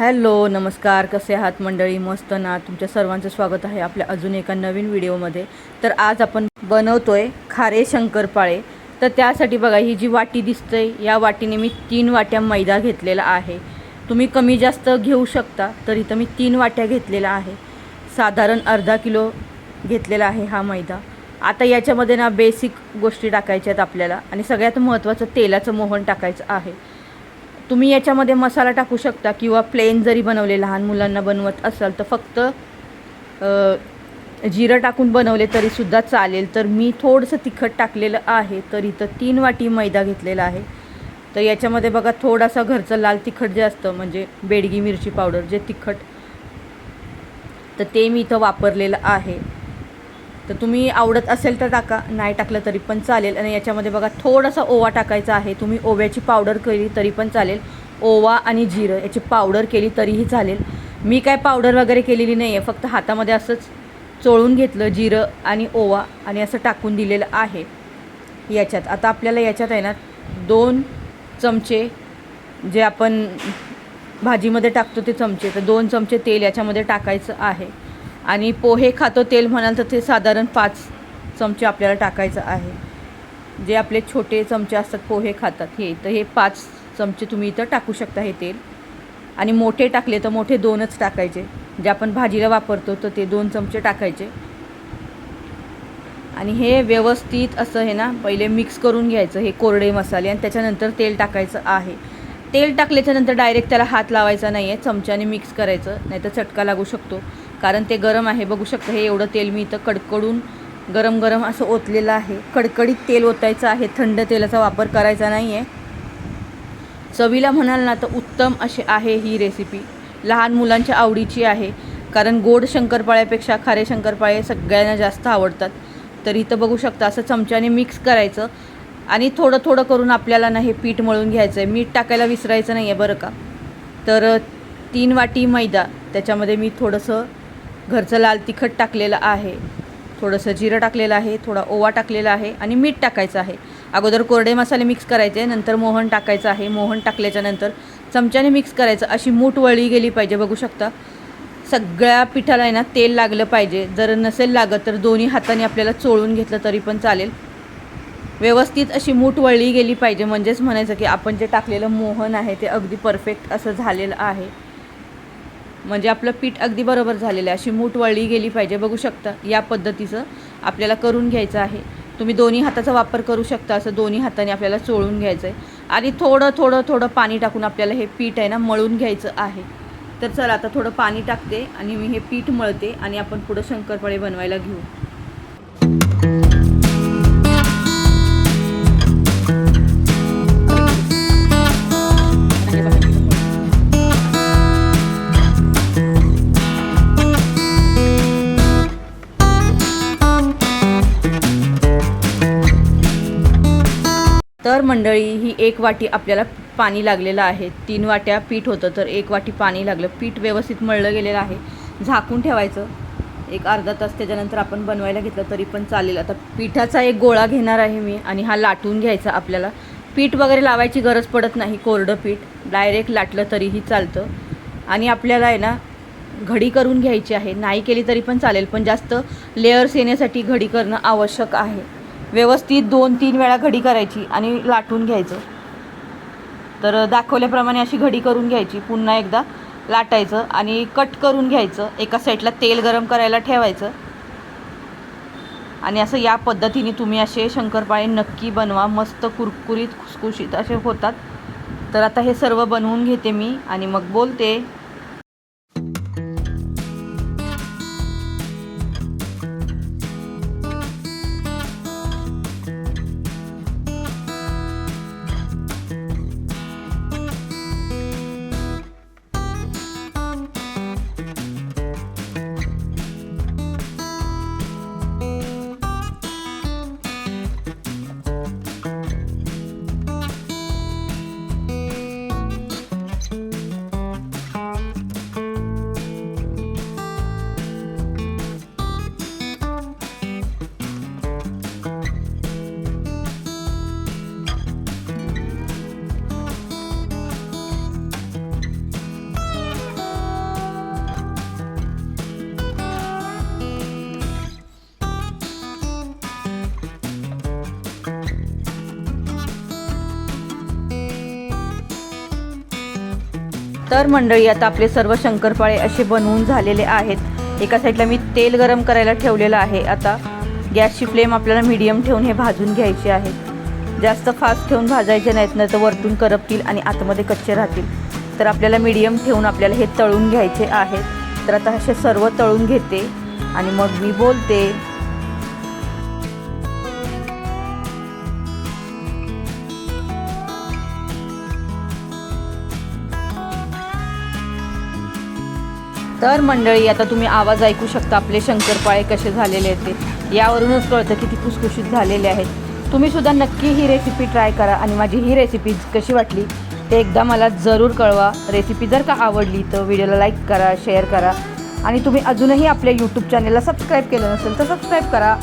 Hello नमस्कार. कसे आहात मंडळी? मस्त ना? तुमच्या सर्वांचं स्वागत आहे आपल्या अजून एका नवीन व्हिडिओमध्ये. तर आज आपण बनवतो आहे खारे शंकरपाळे. तर त्यासाठी बघा ही जी वाटी दिसते या वाटीने मी तीन वाट्या मैदा घेतलेला आहे. तुम्ही कमी जास्त घेऊ शकता तर इथं मी तीन वाट्या घेतलेला आहे. साधारण अर्धा किलो घेतलेला आहे हा मैदा. आता याच्यामध्ये ना बेसिक गोष्टी टाकायच्या आहेत आपल्याला आणि सगळ्यात महत्त्वाचं तेलाचं मोहन टाकायचं आहे. तुम्ही याच्यामध्ये मसाला टाकू शकता किंवा प्लेन जरी बनवले लहान मुलांना बनवत असाल तर फक्त जिरं टाकून बनवले तरीसुद्धा चालेल. तर मी थोडंसं तिखट टाकलेलं आहे तर इथं तीन वाटी मैदा घेतलेला आहे. तर याच्यामध्ये बघा थोडासा घरचं लाल तिखट जे असतं म्हणजे बेडगी मिरची पावडर जे तिखट तर ते मी इथं वापरलेलं आहे. तर तुम्ही आवडत असेल तर टाका नाही टाकलं तरी पण चालेल. आणि याच्यामध्ये बघा थोडासा ओवा टाकायचा आहे. तुम्ही ओव्याची पावडर केली तरी पण चालेल. ओवा आणि जिरं याची पावडर केली तरीही चालेल. मी काय पावडर वगैरे केलेली नाही आहे फक्त हातामध्ये असंच चोळून घेतलं जिरं आणि ओवा आणि असं टाकून दिलेलं आहे. याच्यात आता आपल्याला याच्यात आहे ना दोन चमचे जे आपण भाजीमध्ये टाकतो ते चमचे तर दोन चमचे तेल याच्यामध्ये टाकायचं आहे. आणि पोहे खातो तेल म्हणाल तर ते साधारण पाच चमचे आपल्याला टाकायचं आहे. जे आपले छोटे चमचे असतात पोहे खातात हे तर हे पाच चमचे तुम्ही इथं टाकू शकता हे तेल. आणि मोठे टाकले तर मोठे दोनच टाकायचे. जे आपण भाजीला वापरतो तर ते दोन चमचे टाकायचे. आणि हे व्यवस्थित असं हे ना पहिले मिक्स करून घ्यायचं हे कोरडे मसाले आणि त्याच्यानंतर तेल टाकायचं आहे. तेल टाकल्याच्यानंतर डायरेक्ट त्याला हात लावायचा नाही आहे चमच्याने मिक्स करायचं नाही तर चटका लागू शकतो. कारण ते गरम आहे. बघू शकता हे एवढं तेल मी इथं कडकडून गरम गरम असं ओतलेलं आहे. कडकडीत तेल ओतायचं आहे. थंड तेलाचा वापर करायचा नाही आहे चवीला म्हणाल ना तर उत्तम अशी आहे ही रेसिपी लहान मुलांच्या आवडीची आहे. कारण गोड शंकरपाळ्यापेक्षा खारे शंकरपाळे सगळ्यांना जास्त आवडतात. तर इथं बघू शकता असं चमच्याने मिक्स करायचं. आणि थोडं थोडं करून आपल्याला ना हे पीठ मळून घ्यायचं आहे मीठ टाकायला विसरायचं नाही आहे बरं का. तर तीन वाटी मैदा. त्याच्यामध्ये मी थोडंसं घरचं लाल तिखट टाकलेलं आहे. थोडंसं जिरं टाकलेलं आहे थोडा ओवा टाकलेला आहे आणि मीठ टाकायचं आहे. अगोदर कोरडे मसाले मिक्स करायचे नंतर मोहन टाकायचं आहे. मोहन टाकल्याच्यानंतर चमच्याने मिक्स करायचं. अशी मूठ वळली गेली पाहिजे बघू शकता. सगळ्या पिठाला आहे ना तेल लागलं पाहिजे. जर नसेल लागत तर दोन्ही हाताने आपल्याला चोळून घेतलं तरी पण चालेल. व्यवस्थित अशी मूठ वळली गेली पाहिजे. म्हणजेच म्हणायचं की आपण जे टाकलेलं मोहन आहे ते अगदी परफेक्ट असं झालेलं आहे. म्हणजे आपलं पीठ अगदी बरोबर झालेलं आहे. अशी मूठ वळली गेली पाहिजे. बघू शकता या पद्धतीचं आपल्याला करून घ्यायचं आहे. तुम्ही दोन्ही हाताचा वापर करू शकता असं दोन्ही हाताने आपल्याला चोळून घ्यायचं आहे आणि थोडं थोडं थोडं पाणी टाकून आपल्याला हे पीठ आहे ना मळून घ्यायचं आहे. तर चला आता थोडं पाणी टाकते आणि मी हे पीठ मळते आणि आपण पुढं शंकरपाळे बनवायला घेऊ. तर मंडळी ही एक वाटी आपल्याला पाणी लागलेलं आहे. तीन वाट्या पीठ होतं तर एक वाटी पाणी लागलं. पीठ व्यवस्थित मळलं गेलेलं आहे. झाकून ठेवायचं. एक अर्धा तास त्याच्यानंतर आपण बनवायला घेतलं तरी पण चालेल. आता पिठाचा एक गोळा घेणार आहे मी आणि हा लाटून घ्यायचा आपल्याला. पीठ वगैरे लावायची गरज पडत नाही कोरडं पीठ. डायरेक्ट लाटलं तरीही चालतं. आणि आपल्याला आहे ना घडी करून घ्यायची आहे. नाही केली तरी पण चालेल पण जास्त लेअर्स येण्यासाठी घडी करणं आवश्यक आहे. व्यवस्थित दोन तीन वेळा घडी करायची आणि लाटून घ्यायचं. तर दाखवल्याप्रमाणे अशी घडी करून घ्यायची पुन्हा एकदा लाटायचं आणि कट करून घ्यायचं. एका साईडला तेल गरम करायला ठेवायचं. आणि असं या पद्धतीने तुम्ही असे शंकरपाळे नक्की बनवा. मस्त कुरकुरीत खुसखुशीत असे होतात. तर आता हे सर्व बनवून घेते मी आणि मग बोलते. तर मंडळी आता आपले सर्व शंकरपाळे असे बनवून झालेले आहेत. एका साईडला मी तेल गरम करायला ठेवलेलं आहे. आता गॅसची फ्लेम आपल्याला मीडियम ठेवून हे भाजून घ्यायचे आहे. जास्त फास्ट ठेवून भाजायचे नाहीत नाही तर वरतून करपतील आणि आतमध्ये कच्चे राहतील. तर आपल्याला मीडियम ठेवून आपल्याला हे तळून घ्यायचे आहे तर आता असे सर्व तळून घेते आणि मग मी बोलते. तर मंडळी आता तुम्ही आवाज ऐकू शकता आपले शंकरपाळे कसे झालेले आहेत ते. यावरूनच कळतं किती खुसखुशीत झालेले आहेत. तुम्हीसुद्धा नक्की ही रेसिपी ट्राय करा आणि माझी ही रेसिपी कशी वाटली ते एकदा मला जरूर कळवा. रेसिपी जर का आवडली तर व्हिडिओला लाईक करा शेअर करा. आणि तुम्ही अजूनही आपल्या यूट्यूब चॅनलला सबस्क्राईब केलं नसेल तर सबस्क्राईब करा.